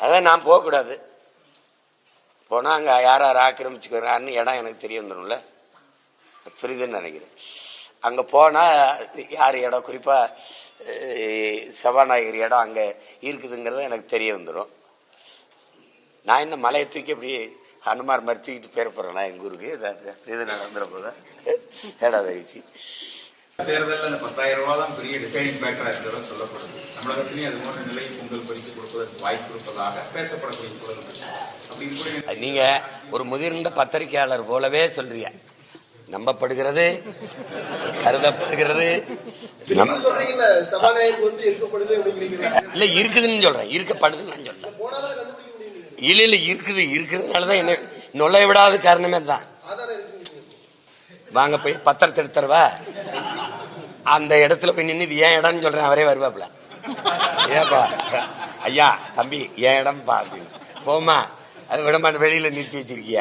அதான் நான் போகக்கூடாது போனால் அங்கே யார் யார் ஆக்கிரமிச்சுக்கிறாருன்னு இடம் எனக்கு தெரிய வந்துடும்ல புரியுதுன்னு நினைக்கிறேன். அங்கே போனால் யார் இடம்? குறிப்பாக சபாநாயகர் இடம் அங்கே இருக்குதுங்கிறத எனக்கு தெரிய வந்துடும் நான் என்ன மலையை தூக்கி அப்படி ஹனுமார் மாதிரி தூக்கிட்டு போகிறேன் நான் எங்கள் ஊருக்கு. இது- நடந்துட போதும் ஏடா தவிச்சு தேர்தலில் அந்த பத்தாயிரம் ரூபாய் தான் பெரிய டிசைடிங் ஃபேக்டரா இருக்கிறதா சொல்லப்படுது. தமிழகத்திலேயும் அது போன்ற நிலை பொங்கல் பரிசு கொடுப்பதற்கு வாய்ப்பு இருப்பதாக பேசப்படக்கூடிய சூழல் நீங்க ஒரு முதிர்ந்த பத்திரிகையாளர் போலவே சொல்றீங்க. நம்பப்படுகிறது கருதப்படுகிறது. இல்ல இருக்குதுன்னு சொல்றேன். இருக்கப்படுதுன்னு நான் சொல்றேன். இல்ல இல்ல இருக்குது. இருக்கிறதுனாலதான் என்ன நுழைய விடாத காரணமே தான் ஆதாரம் இருக்குங்க வாங்க போய் பத்திரத்தை எடுத்துறவா அந்த இடத்துல போய் நின்று இது ஏன் இடம்னு சொல்றேன். அவரே வருவாப்ல ஏப்பா? ஐயா தம்பி ஏன் இடம்பா? அப்படின்னு. போமா அது விடமாட்ட வெளியில நிறுத்தி வச்சிருக்கிய?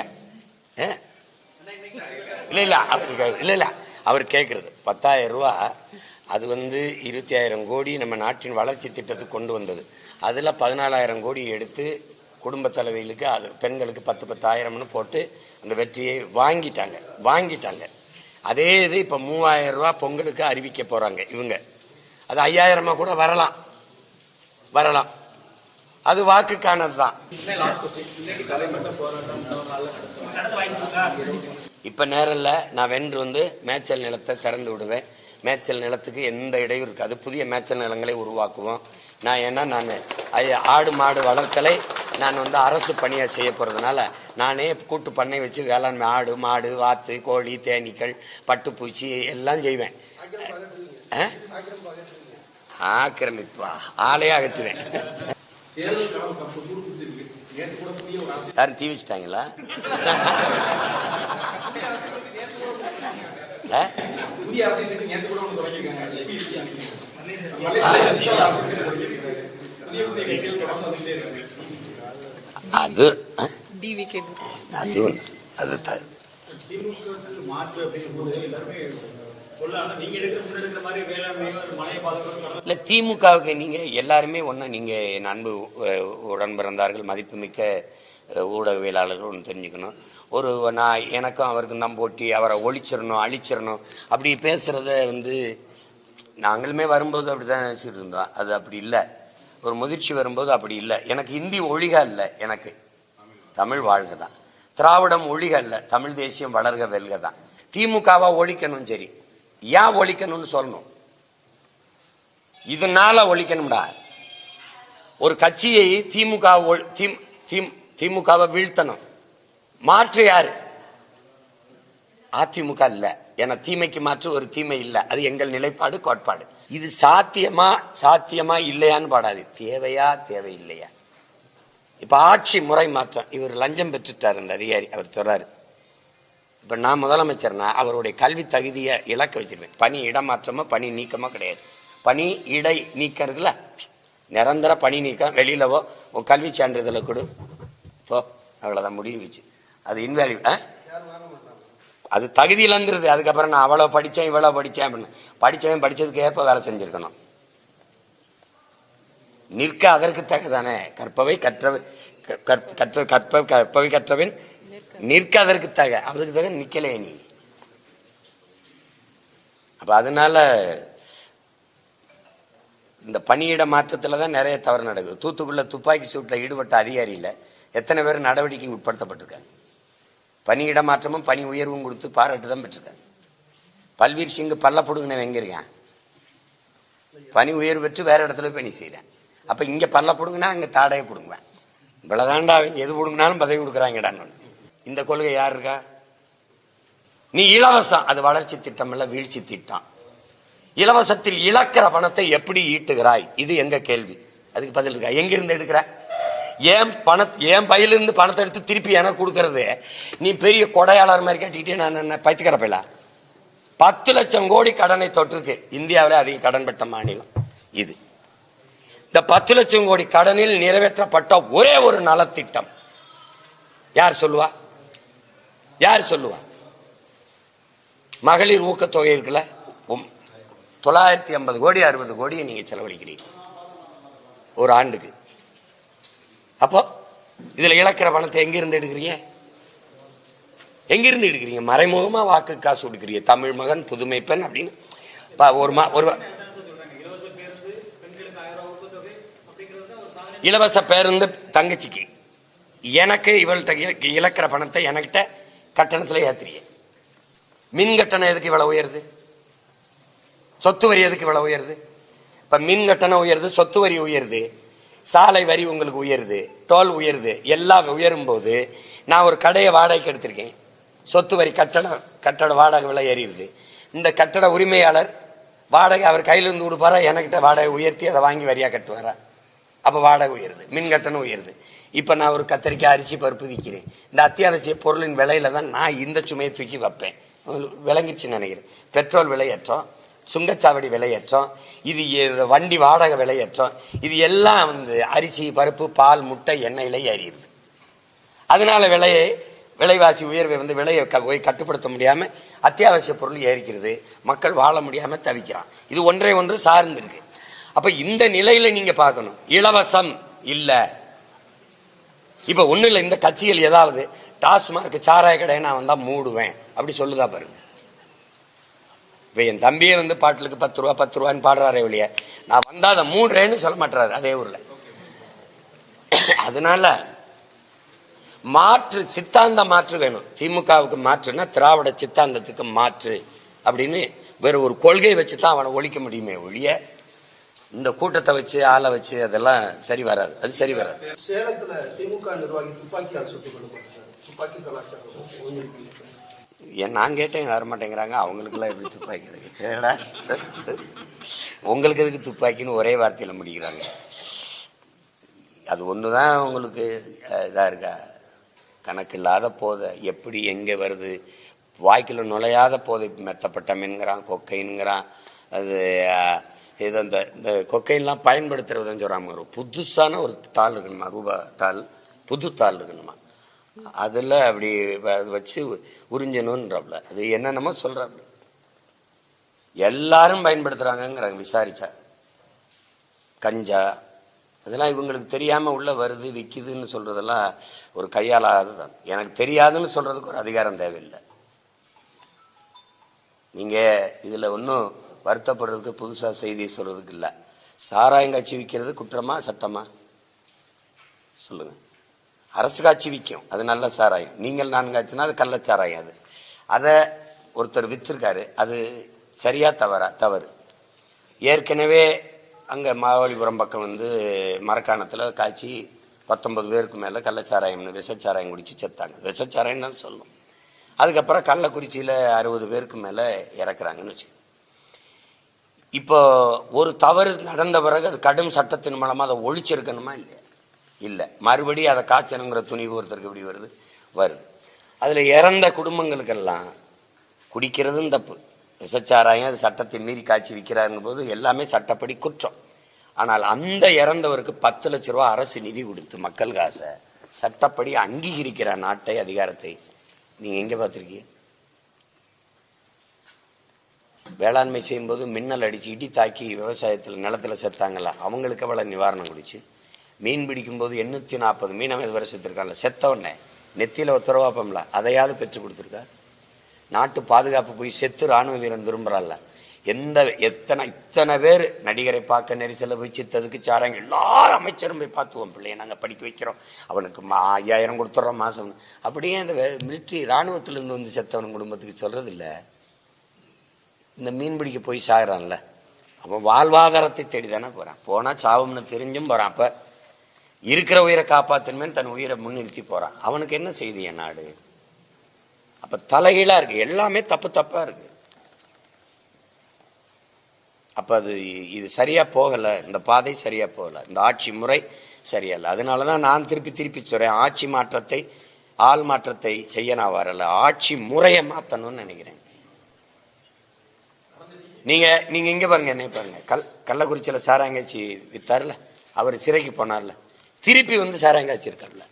இல்ல இல்ல அவர் இல்ல இல்ல அவர் கேட்கறது பத்தாயிரம் ரூபா அது வந்து இருபத்தி ஆயிரம் கோடி நம்ம நாட்டின் வளர்ச்சி திட்டத்துக்கு கொண்டு வந்தது. அதுல பதினாலாயிரம் கோடி எடுத்து குடும்ப தலைவிகளுக்கு அது பெண்களுக்கு பத்து பத்தாயிரம்னு போட்டு அந்த வெற்றியை வாங்கிட்டாங்க. வாங்கிட்டாங்க. அதே இது இப்ப மூவாயிரம் ரூபாய் பொங்கலுக்கு அறிவிக்க போறாங்க இவங்க. அது ஐயாயிரமா கூட வரலாம். வரலாம். அது வாக்குக்கானது தான். இப்ப நேரில் நான் வென்று வந்து மேய்ச்சல் நிலத்தை திறந்து விடுவேன். மேய்ச்சல் நிலத்துக்கு எந்த இடையூறு இருக்காது. புதிய மேய்ச்சல் நிலங்களை உருவாக்குவோம். நான் ஏன்னா நான் ஆடு மாடு வளர்த்தலை நான் வந்து அரசு பணியாக செய்ய போகிறதுனால நானே கூட்டு பண்ணை வச்சு வேளாண்மை ஆடு மாடு வாத்து கோழி தேனீக்கள் பட்டுப்பூச்சி எல்லாம் செய்வேன். ஆ? ஆக்கிரமிப்பா. ஆளையே அகற்றுவேன். யாரும் தீ வச்சிட்டாங்களா? புதிய அது அது. அது இல்ல திமுகவுக்கு நீங்க எல்லாருமே ஒண்ணு நீங்க என் அன்பு உடன் பிறந்தார்கள் மதிப்புமிக்க ஊடகவியலாளர்கள் ஒன்று தெரிஞ்சுக்கணும். ஒரு நான் எனக்கும் அவருக்கும் தான் போட்டி அவரை ஒழிச்சிடணும் அழிச்சிடணும். அப்படி பேசுறத வந்து நாங்களுமே வரும்போது அப்படிதான் நினைச்சிட்டு இருந்தோம். அது அப்படி இல்லை. ஒரு முதிர்ச்சி வரும்போது அப்படி இல்லை. எனக்கு இந்தி ஒழிக இல்லை எனக்கு. தமிழ் வாழ்க தான் திராவிடம் ஒழிக அல்ல தமிழ் தேசியம் வளர்க வெல்க தான் திமுகவா ஒழிக்கணும் சரி. ஏன் ஒழிக்கணும்னு சொல்லணும்? இதனால ஒழிக்கணும்டா. ஒரு கட்சியை திமுக திம்- திம்- திமுகவை வீழ்த்தணும். மாற்று யாரு? அதிமுக இல்லை ஏன்னா தீமைக்கு மாற்று ஒரு தீமை இல்ல. அது எங்கள் நிலைப்பாடு கோட்பாடு. இது சாத்தியமா சாத்தியமா இல்லையான்னு பாடாது தேவையா தேவையில்லையா? இப்ப ஆட்சி முறை மாற்றம். இவர் லஞ்சம் பெற்றுட்டார் அந்த அதிகாரி. அவர் சொல்றாரு. இப்ப நான் முதலமைச்சர்னா அவருடைய கல்வி தகுதியை இழக்க வச்சிருவேன். பணி இடமாற்றமோ பணி நீக்கமோ கிடையாது. பணி இடை நீக்கம் இருக்குல்ல நிரந்தர பணி நீக்கம். வெளியிலவோ உன் கல்வி சான்றிதழை கொடு. போ. அவ்வளோதான் முடிஞ்சிச்சு. அது இன்வேல்யூ அது தகுதி இழந்துருது அதுக்கப்புறம் நான் அவ்வளோ படித்தேன் இவ்வளோ படித்தேன் அப்படின்னு. படித்தவன் படித்ததுக்கு ஏற்ப வேலை செஞ்சிருக்கணும். நிற்க அதற்கு தகுதானே? கற்பவை கற்றவை க- கற்- கற்ற கற்ப கற்பவை கற்றவன் நிற்க அதற்கு தக அதுக்கு தக நிற்கலே நீ. அப்போ அதனால இந்த பணியிட மாற்றத்தில் தான் நிறைய தவறு நடக்குது. தூத்துக்குள்ள துப்பாக்கி சூட்டில் ஈடுபட்ட அதிகாரியில் எத்தனை பேர் நடவடிக்கை உட்படுத்தப்பட்டிருக்காங்க? பணியிட மாற்றமும் பணி உயர்வும் கொடுத்து பாராட்டு தான் பெற்றிருக்காங்க பல்வீர் சிங் பல்ல புடுங்கின எங்கிருக்கேன் பணி உயர்வு பெற்று வேற இடத்துல பணி செய்யறேன் அப்போ இங்க பல்ல புடுங்கினா அங்க தாடையை பிடுங்குவேன். இவ்வளோதாண்டா அவங்க எது பிடுங்கினாலும் பதவி கொடுக்குறாங்கடான்னு இந்த கொள்கை யார் இருக்கா? நீ இலவசம் அது வளர்ச்சி திட்டம் இல்லை வீழ்ச்சி திட்டம். இலவசத்தில் இழக்கிற பணத்தை எப்படி ஈட்டுகிறாய்? இது எங்க கேள்வி. அதுக்கு பதில் இருக்கா? எங்கிருந்து எடுக்கிற? ஏன் பணத்தை ஏன் பையிலிருந்து பணத்தை எடுத்து திருப்பி எனக்கு கொடுக்கறது? நீ பெரிய கொடையாளர் மாதிரி கேட்டுக்கிட்டே நான் என்ன பைத்துக்கிற பையலா? பத்து லட்சம் கோடி கடனை தொற்றுக்கு இந்தியாவில் அதிக கடன் பெற்ற மாநிலம் இது. இந்த பத்து லட்சம் கோடி கடனில் நிறைவேற்றப்பட்ட ஒரே ஒரு நலத்திட்டம். யார் சொல்லுவா? யார் சொல்லுவா? மகளிர் ஊக்கத்தொகை இருக்குல்ல? உம், தொள்ளாயிரத்தி ஐம்பது கோடி அறுபது கோடியை நீங்க செலவழிக்கிறீங்க. ஒரு ஆண்டுக்கு. அப்போ இதுல இழக்கிற பணத்தை எங்கிருந்து எடுக்கிறீங்க? எங்கிருந்து எடுக்கிறீங்க? மறைமுகமா வாக்கு காசு கொடுக்குறீங்க. தமிழ் மகன் புதுமை பெண் அப்படின்னு. ஒரு மா ஒரு இலவச பேருந்து தங்கச்சிக்கு. எனக்கு இவள்கிட்ட இழக்கிற பணத்தை எனக்கிட்ட கட்டணத்தில் ஏத்துறீங்க. மின் கட்டணம் எதுக்கு இவ்வளவு உயருது? சொத்து வரி எதுக்கு இவ்வளவு உயருது? இப்ப மின் கட்டணம் உயருது சொத்து வரி உயருது. சாலை வரி உங்களுக்கு உயருது டோல் உயருது எல்லாம் உயரும் போது நான் ஒரு கடையை வாடகைக்கு எடுத்திருக்கேன். சொத்து வரி கட்டணம் கட்டட வாடகை விலை ஏறிடுது. இந்த கட்டட உரிமையாளர் வாடகை அவர் கையில இருந்து கொடுப்பாரா எனக்கிட்ட வாடகை உயர்த்தி அதை வாங்கி வரியாக கட்டுவாரா? அப்போ வாடகை உயருது மின் கட்டணம் உயருது. இப்போ நான் ஒரு கத்திரிக்காய் அரிசி பருப்பு விற்கிறேன் இந்த அத்தியாவசிய பொருளின் விலையில தான் நான் இந்த சுமையை தூக்கி வைப்பேன். விளங்கிடுச்சுன்னு விளங்கிருச்சுன்னு நினைக்கிறேன். பெட்ரோல் விலையேற்றம் சுங்கச்சாவடி விலையேற்றம் இது வண்டி வாடகை விலையேற்றம் இது எல்லாம் வந்து அரிசி பருப்பு பால் முட்டை எண்ணெயில ஏறிடுது. அதனால விலையை விலைவாசி உயர்வை வந்து விலையை போய் கட்டுப்படுத்த முடியாமல் அத்தியாவசிய பொருள் ஏறிக்கிறது. மக்கள் வாழ முடியாமல் தவிக்கிறான். இது ஒன்றை ஒன்று சார்ந்திருக்கு. அப்போ இந்த நிலையில் நீங்கள் பார்க்கணும். இலவசம் இல்லை. இப்போ ஒன்றும் இல்லை இந்த கட்சிகள் ஏதாவது டாஸ்மார்க் சாராய கடையை நான் வந்தால் மூடுவேன். அப்படி சொல்லுதா பாருங்க. இப்போ என் தம்பியே வந்து பாட்டிலுக்கு பத்து ரூபா பத்து ரூபான்னு பாடுறாரே ஒழிய நான் வந்தால் அதை மூடுறேன்னு சொல்ல மாட்டுறாரு அதே ஊரில். அதனால மாற்று சித்தாந்த மாற்று வேணும். திமுகவுக்கு மாற்றுனா திராவிட சித்தாந்தத்துக்கு மாற்று அப்படின்னு வேற ஒரு கொள்கை வச்சு தான் அவனை ஒழிக்க முடியுமே ஒழிய இந்த கூட்டத்தை வச்சு ஆளை வச்சு அதெல்லாம் சரி வராது. அது சரி வராது. சேலத்துல திமுக நிர்வாகி துப்பாக்கியால் சுட்டுக் துப்பாக்கி கலாச்சாரம் ஏன் நான் கேட்டேன் வர மாட்டேங்கிறாங்க அவங்களுக்குலாம் எப்படி துப்பாக்கி ஏடா? உங்களுக்கு எதுக்கு துப்பாக்கின்னு ஒரே வார்த்தையில முடிக்கிறாங்க. அது ஒண்ணுதான் உங்களுக்கு இதாக இதா இருக்கா? கணக்கில்லாத போதை. எப்படி எங்க வருது? வாய்க்கில் நுழையாத போதை. மெத்தப்பட்ட மீன்கிறான் கொக்கைனுங்கிறான். அது இது அந்த இந்த கொக்கைன்லாம் பயன்படுத்துறதுன்னு சொல்கிறாங்க ஒரு புதுசான ஒரு தாள் இருக்கணுமா? ரூபா தாள். புது தாள் இருக்கணுமா? அதுல அப்படி வச்சு உறிஞ்சணுன்றாப்ல அது என்னென்னமோ சொல்றாப்புல எல்லாரும் பயன்படுத்துறாங்கங்கிறாங்க விசாரிச்சா. கஞ்சா அதெல்லாம் இவங்களுக்கு தெரியாம உள்ள வருது விக்குதுன்னு சொல்றதெல்லாம் ஒரு கையாளாததான் எனக்கு தெரியாதுன்னு சொல்றதுக்கு ஒரு அதிகாரம் தேவையில்லை. நீங்க இதுல ஒன்றும் வருத்தப்படுறதுக்கு புதுசா செய்தி சொல்றதுக்கு இல்ல. சாராயங்காட்சி விற்கிறது குற்றமா சட்டமா? சொல்லுங்க. அரசு காட்சி விற்கும். அது நல்ல சாராயம். நீங்கள் நான் காய்ச்சினா அது கள்ள சாராயம் அது. அதை ஒருத்தர் விற்றுருக்காரு அது சரியா தவறா தவறு. ஏற்கனவே அங்கே மாவலிபுரம் பக்கம் வந்து மரக்காணத்தில் காய்ச்சி பத்தொன்பது பேருக்கு மேலே கள்ளச்சாராயம்னு விஷச்சாராயம் குடித்து செத்தாங்க. விஷச்சாராயம் தான் சொல்லணும் அதுக்கப்புறம் கள்ளக்குறிச்சியில் அறுபது பேருக்கு மேலே இறக்குறாங்கன்னு வச்சு இப்போ ஒரு தவறு நடந்த பிறகு அது கடும் சட்டத்தின் மூலமாக அதை ஒழிச்சிருக்கணுமா இல்லையா? இல்லை. மறுபடியும் அதை காய்ச்சணுங்கிற துணிவு ஒருத்தருக்கு எப்படி வருது? வருது. அதில் இறந்த குடும்பங்களுக்கெல்லாம் குடிக்கிறதும் தப்பு. விசச்சாராயம் அது சட்டத்தை மீறி காய்ச்சி விற்கிறாருங்க போது எல்லாமே சட்டப்படி குற்றம். ஆனால் அந்த இறந்தவருக்கு பத்து லட்ச ரூபா அரசு நிதி கொடுத்து மக்கள் காசை சட்டப்படி அங்கீகரிக்கிற நாட்டை அதிகாரத்தை நீங்கள் எங்கே பார்த்துருக்கீங்க? வேளாண்மை செய்யும்போது மின்னல் அடிச்சு இடி தாக்கி விவசாயத்தில் நிலத்துல செத்தாங்களா அவங்களுக்கு எவ்வளோ நிவாரணம் கொடுச்சு? மீன் பிடிக்கும்போது எண்ணூத்தி நாற்பது மீனவ இதுவரை செத்துருக்காங்கல்ல செத்த உடனே நெத்தியில உத்தரவாப்பம்ல அதையாவது பெற்று கொடுத்துருக்கா? நாட்டு பாதுகாப்பு போய் செத்து ராணுவ வீரன் திரும்புறான்ல எந்த எத்தனை இத்தனை பேர் நடிகரை பார்க்க நெரிசல்ல போய் சித்ததுக்கு சாராங்க எல்லாரும் அமைச்சரும் போய் பார்த்துவோம் பிள்ளைய நாங்கள் படிக்க வைக்கிறோம். அவனுக்கு மா- ஐயாயிரம் கொடுத்துட்றோம் மாதம் அப்படியே அந்த மிலிட்ரி இராணுவத்திலேருந்து வந்து செத்தவன் குடும்பத்துக்கு சொல்கிறது இல்லை இந்த மீன் பிடிக்க போய் சாகிறான்ல. அவன் வாழ்வாதாரத்தை தேடி தானே போகிறான் போனால் சாவும்னு தெரிஞ்சும் போகிறான் அப்போ இருக்கிற உயிரை காப்பாத்தணுமே தன் உயிரை முன்னிறுத்தி போறான். அவனுக்கு என்ன செய்தி என் நாடு? அப்ப தலைகீழா இருக்கு. எல்லாமே தப்பு தப்பா இருக்கு. அப்ப அது இது சரியா போகல. இந்த பாதை சரியா போகல. இந்த ஆட்சி முறை சரியா இல்லை. அதனாலதான் நான் திருப்பி திருப்பி சொல்றேன். ஆட்சி மாற்றத்தை ஆள் மாற்றத்தை செய்ய நான் வரல. ஆட்சி முறையை மாத்தணும்னு நினைக்கிறேன். நீங்க நீங்க இங்க பாருங்க என்ன பாருங்க. கல் கள்ளக்குறிச்சியில சாராங்கச்சி வித்தார்ல? அவர் சிறைக்கு போனார்ல? திருப்பி வந்து சாராங்காய்ச்சி இருக்கார்ல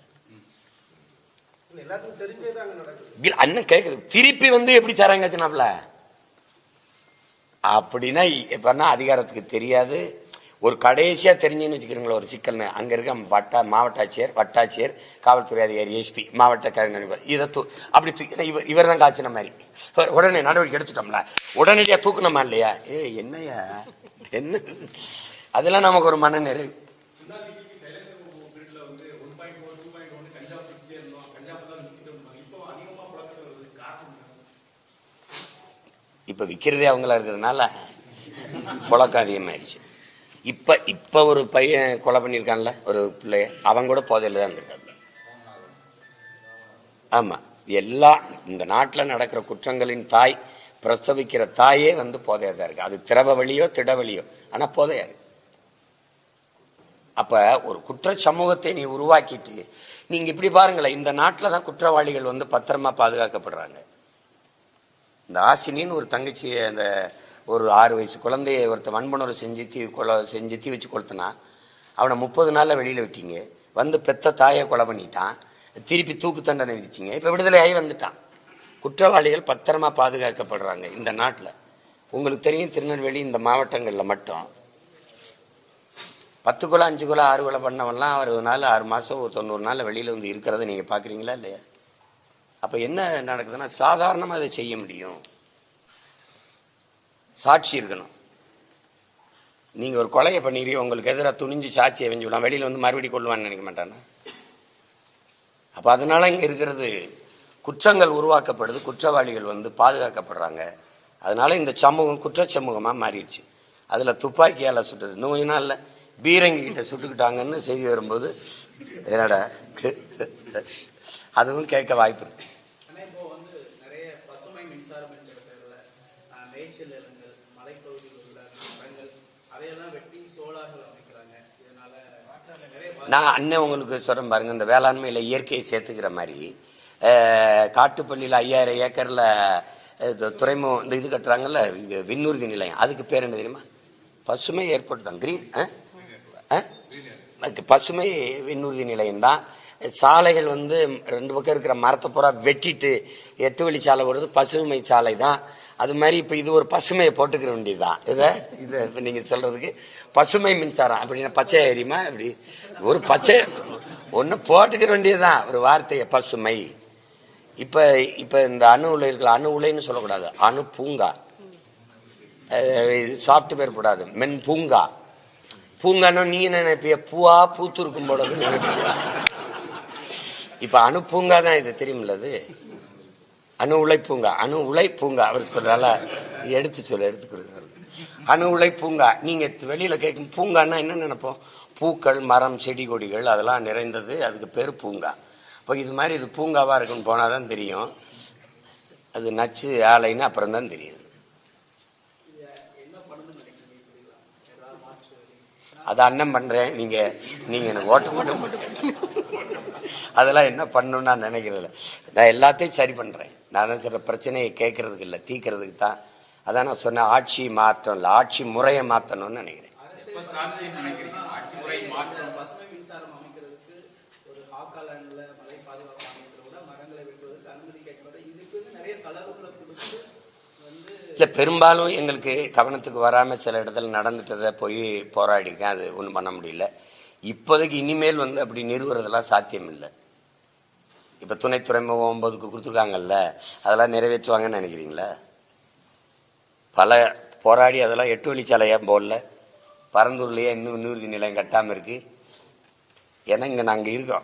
அண்ணன் கேக்குது. திருப்பி வந்து எப்படி சாராங்காய்ச்சினாப்ல அப்படின்னா எப்பன்னா அதிகாரத்துக்கு தெரியாது. ஒரு கடைசியா தெரிஞ்சுன்னு வச்சுக்கிறீங்களா ஒரு சிக்கல்னு. அங்க இருக்க வட்ட மாவட்ட ஆட்சியர் வட்டாட்சியர் காவல்துறை அதிகாரி எஸ்பி மாவட்ட கலைஞர் இதை தூ அப்படி தூக்கி இவர் இவர் தான் காய்ச்சின மாதிரி. உடனே நடவடிக்கை எடுத்துட்டோம்ல. உடனடியா தூக்கணுமா இல்லையா? ஏ என்னையா என்ன? அதெல்லாம் நமக்கு ஒரு மன நிறைவு இப்போ விற்கிறதே அவங்களா இருக்கிறதுனால புழக்கம் அதிகமாயிருச்சு. இப்போ இப்போ ஒரு பையன் கொலை பண்ணியிருக்கான்ல ஒரு பிள்ளைய அவங்க கூட போதையில் தான் இருந்திருக்கான் ஆமாம் எல்லா இந்த நாட்டில் நடக்கிற குற்றங்களின் தாய் பிரசவிக்கிற தாயே வந்து போதையாக தான் இருக்கு. அது திரவ வழியோ திட வழியோ. ஆனால் போதையா இருக்கு அப்போ ஒரு குற்ற சமூகத்தை நீ உருவாக்கிட்டு நீங்கள் இப்படி பாருங்களேன் இந்த நாட்டில் தான் குற்றவாளிகள் வந்து பத்திரமா பாதுகாக்கப்படுறாங்க. இந்த ஆசினின்னு ஒரு தங்கச்சியை அந்த ஒரு ஆறு வயசு குழந்தைய ஒருத்த வன்புணர்வு செஞ்சு தீ கொலை செஞ்சு தீ வச்சு கொளுத்தினா அவனை முப்பது நாளில் வெளியில் விட்டீங்க. வந்து பெத்த தாயை கொலை பண்ணிட்டான். திருப்பி தூக்கு தண்டனை விதிச்சிங்க. இப்போ விடுதலை ஆகி வந்துட்டான். குற்றவாளிகள் பத்திரமா பாதுகாக்கப்படுறாங்க இந்த நாட்டில். உங்களுக்கு தெரியும் திருநெல்வேலி இந்த மாவட்டங்களில் மட்டும். பத்து குலம் அஞ்சு குலம் ஆறு குலம் பண்ணவன்லாம் அறுபது நாள் ஆறு மாதம் ஒரு தொண்ணூறு நாளில் வெளியில வந்து இருக்கிறத நீங்கள் பார்க்குறீங்களா இல்லையா? அப்ப என்ன நடக்குதுன்னா சாதாரணமா அதை செய்ய முடியும். சாட்சி இருக்கணும். நீங்க ஒரு கொலையை பண்ணிடுறீங்க உங்களுக்கு எதிராக துணிஞ்சு சாட்சியை வெஞ்சு விடலாம் வெளியில வந்து மறுபடி கொள்ளுவான்னு நினைக்க மாட்டானா. அப்ப அதனால இங்க இருக்கிறது குற்றங்கள் உருவாக்கப்படுது குற்றவாளிகள் வந்து பாதுகாக்கப்படுறாங்க. அதனால இந்த சமூகம் குற்ற சமூகமாக மாறிடுச்சு. அதுல துப்பாக்கியால சுட்டுது. இன்னும் கொஞ்ச நாள்ல பீரங்கி கிட்ட சுட்டுக்கிட்டாங்கன்னு செய்தி வரும்போது என்னடா? அதுவும் கேட்க வாய்ப்பு இருக்கு. நான் அண்ணன் உங்களுக்கு சொல்றேன் பாருங்க இந்த வேளாண்மையில இயற்கையை சேர்த்துக்கிற மாதிரி. காட்டுப்பள்ளியில ஐயாயிரம் ஏக்கர்ல துறைமுகம் இந்த இது கட்டுறாங்கல்ல இது விண்ணூர்தி நிலையம். அதுக்கு பேர் என்ன தெரியுமா? பசுமை ஏற்படுத்தான் கிரீன் பசுமை விண்ணூர்தி நிலையம் தான். சாலைகள் வந்து ரெண்டு பக்கம் இருக்கிற மரத்தை பூரா வெட்டிட்டு எட்டு வழி சாலை போடுறது பசுமை சாலை தான். அது மாதிரி இப்போ இது ஒரு பசுமையை போட்டுக்கிற வேண்டியதுதான். இதை இதை இப்போ நீங்கள் சொல்றதுக்கு பசுமை மின்சாரம். அப்படின்னா பச்சை எரியுமா? இப்படி ஒரு பச்சை ஒன்று போட்டுக்கிற வேண்டியதுதான். ஒரு வார்த்தையை பசுமை. இப்போ இப்போ இந்த அணு உலை இருக்கல அணு உலைன்னு சொல்லக்கூடாது. அணு பூங்கா. சாஃப்ட்வேர் போடாது. மென் பூங்கா பூங்கான்னா நீ நினைப்பிய? பூவா பூத்து இருக்கும் போல நினைப்பீங்க இப்ப அணு பூங்கா தான் இது தெரியுமில்ல அது அணு உலை பூங்கா. அணு உலை பூங்கா. அவர் சொல்றால எடுத்து சொல்ல எடுத்து கொடுக்குறாரு அணு உலை பூங்கா. நீங்க வெளியில கேட்கும் பூங்கான்னா என்ன நினைப்போம்? பூக்கள் மரம் செடி கொடிகள் அதெல்லாம் நிறைந்தது அதுக்கு பேர் பூங்கா. இப்போ இது மாதிரி இது பூங்காவா இருக்குன்னு போனாதான் தெரியும். அது நச்சு ஆலைன்னு அப்புறம் தான் தெரியும் அது அண்ணன் பண்றேன். நீங்க நீங்க எனக்கு ஓட்ட மட்டும் அதெல்லாம் என்ன பண்ணணும்னு நான் நினைக்கிறதில்ல. நான் எல்லாத்தையும் சரி பண்றேன். நான் தான் சொல்ற பிரச்சனையை கேட்கறதுக்கு இல்லை தீக்கிறதுக்கு தான். அதான் நான் சொன்னேன் ஆட்சி மாற்றம் இல்லை ஆட்சி முறையை மாற்றணும்னு நினைக்கிறேன். இல்லை பெரும்பாலும் எங்களுக்கு கவனத்துக்கு வராமல் சில இடத்துல நடந்துட்டதை போய் போராடிருக்கேன். அது ஒன்றும் பண்ண முடியல. இப்போதைக்கு இனிமேல் வந்து அப்படி நிறுவுறதெல்லாம் சாத்தியம் இல்லை இப்போ துணை துறைமுகம் ஒன்பதுக்கு கொடுத்துருக்காங்கல்ல அதெல்லாம் நிறைவேற்றுவாங்கன்னு நினைக்கிறீங்களா? பல போராடி அதெல்லாம் எட்டு வழிச்சாலை ஏன் போடல. பரந்தூர்லயே இன்னும் நூறுதி நிலையம் கட்டாமல் இருக்கு. ஏன்னா இங்கே நாங்கள் இருக்கோம்.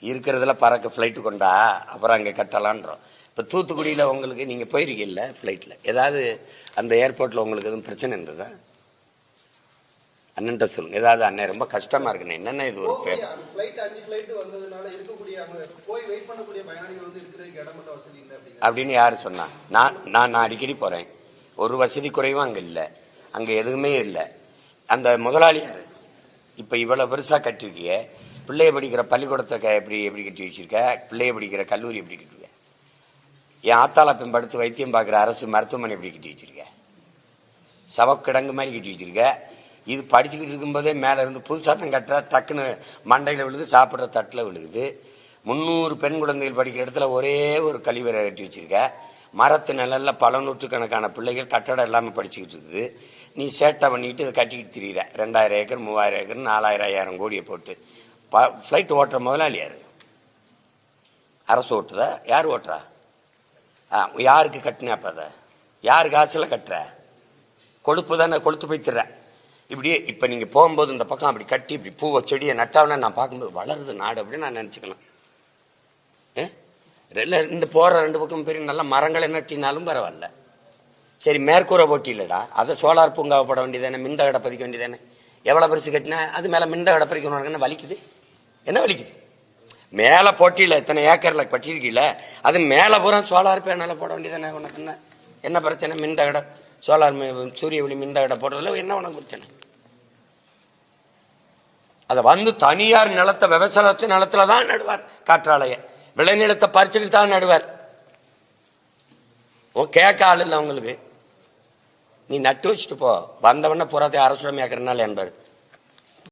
இருக்கிறதுல பறக்க ஃப்ளைட்டு கொண்டா அப்புறம் அங்கே கட்டலான்றோம். இப்போ தூத்துக்குடியில் உங்களுக்கு நீங்கள் போயிருக்கீல்ல ஃப்ளைட்டில் ஏதாவது அந்த ஏர்போர்ட்டில் உங்களுக்கு எதுவும் பிரச்சனை இருந்ததா? அண்ணன்ட்ட சொல்லுங்க. ஏதாவது அண்ணன் ரொம்ப கஷ்டமா இருக்குண்ணே. என்னென்ன இது ஒரு ஃபே- அப்படின்னு? யாரு சொன்னா? நான் நான் நான் அடிக்கடி போறேன். ஒரு வசதி குறைவும் அங்க இல்லை. அங்க எதுவுமே இல்லை. அந்த முதலாளியார் இப்போ இப்ப இவ்வளவு பெருசா கட்டிருக்கிய பிள்ளைய படிக்கிற பள்ளிக்கூடத்தை க- எப்படி எப்படி கட்டி வச்சிருக்க? பிள்ளைய படிக்கிற கல்லூரி எப்படி கட்டிருக்க என் ஆத்தாள பின்படுத்து வைத்தியம் பார்க்குற அரசு மருத்துவமனை எப்படி கட்டி வச்சிருக்க? சவக்கிடங்கு மாதிரி கட்டி வச்சிருக்க? இது படிச்சுக்கிட்டு இருக்கும்போதே மேலே இருந்து புதுசாக தான் கட்டுறா டக்குன்னு மண்டையில் விழுது சாப்பிட்ற தட்டில் விழுகுது. முந்நூறு பெண் குழந்தைகள் படிக்கிற இடத்துல ஒரே ஒரு கழிவறை கட்டி வச்சிருக்க. மரத்து நிழல்ல பல நூற்றுக்கணக்கான பிள்ளைகள் கட்டடம் இல்லாமல் படிச்சுக்கிட்டு இருக்குது நீ சேட்டை பண்ணிட்டு இதை கட்டிக்கிட்டு திரியிற. ரெண்டாயிரம் ஏக்கர் மூவாயிரம் ஏக்கர் நாலாயிரம் ஐயாயிரம் கோடியை போட்டு. ப ஃப்ளைட் ஓட்டுற முதலாளி யார்? அரசு ஓட்டுதா? யார் ஓட்டுறா? ஆ யாருக்கு கட்டினா அப்போ அதை? யார் காசில் கட்டுற? கொழுப்பு தானே கொளுத்து போய்த்துற இப்படியே இப்போ நீங்கள் போகும்போது இந்த பக்கம் அப்படி கட்டி இப்படி பூவை செடியை நட்டாவனா நான் பார்க்கும்போது வளருது நாடு அப்படின்னு நான் நினச்சிக்கலாம் இந்த போகிற ரெண்டு பக்கம் பெரிய நல்ல மரங்களை நட்டினாலும் பரவாயில்ல. சரி மேற்கூரை போட்டி இல்லைடா அதை சோலார் பூங்காவை போட வேண்டியதானே? மின்த கடை பதிக்க வேண்டியதானே? எவ்வளோ பெருசு கட்டினா அது மேலே மின்த தகடை பதிக்கணும் என்ன வலிக்குது? என்ன வலிக்குது? மேலே போட்டியில் இத்தனை ஏக்கரில் கட்டியிருக்கீல? அது மேலே பூரா சோலார் பேனலை போட வேண்டியதானே உனக்கு என்ன? என்ன பிரச்சனை? மின்தகடை சோலார் சூரிய ஒளி மின்த கடை போடுறதுல என்ன உனக்கு பிரச்சனை? அதை வந்து தனியார் நிலத்தை விவசாயத்து நிலத்தில் தான் நடுவார் காற்றாலைய. விளைநிலத்தை பறிச்சுக்கிட்டு தான் நடுவார். ஓ கேட்க ஆள் இல்லை அவங்களுக்கு நீ நட்டு வச்சுட்டு போ. வந்தவன புறத்தை அரசுடமையாக்குறனால என்பார்.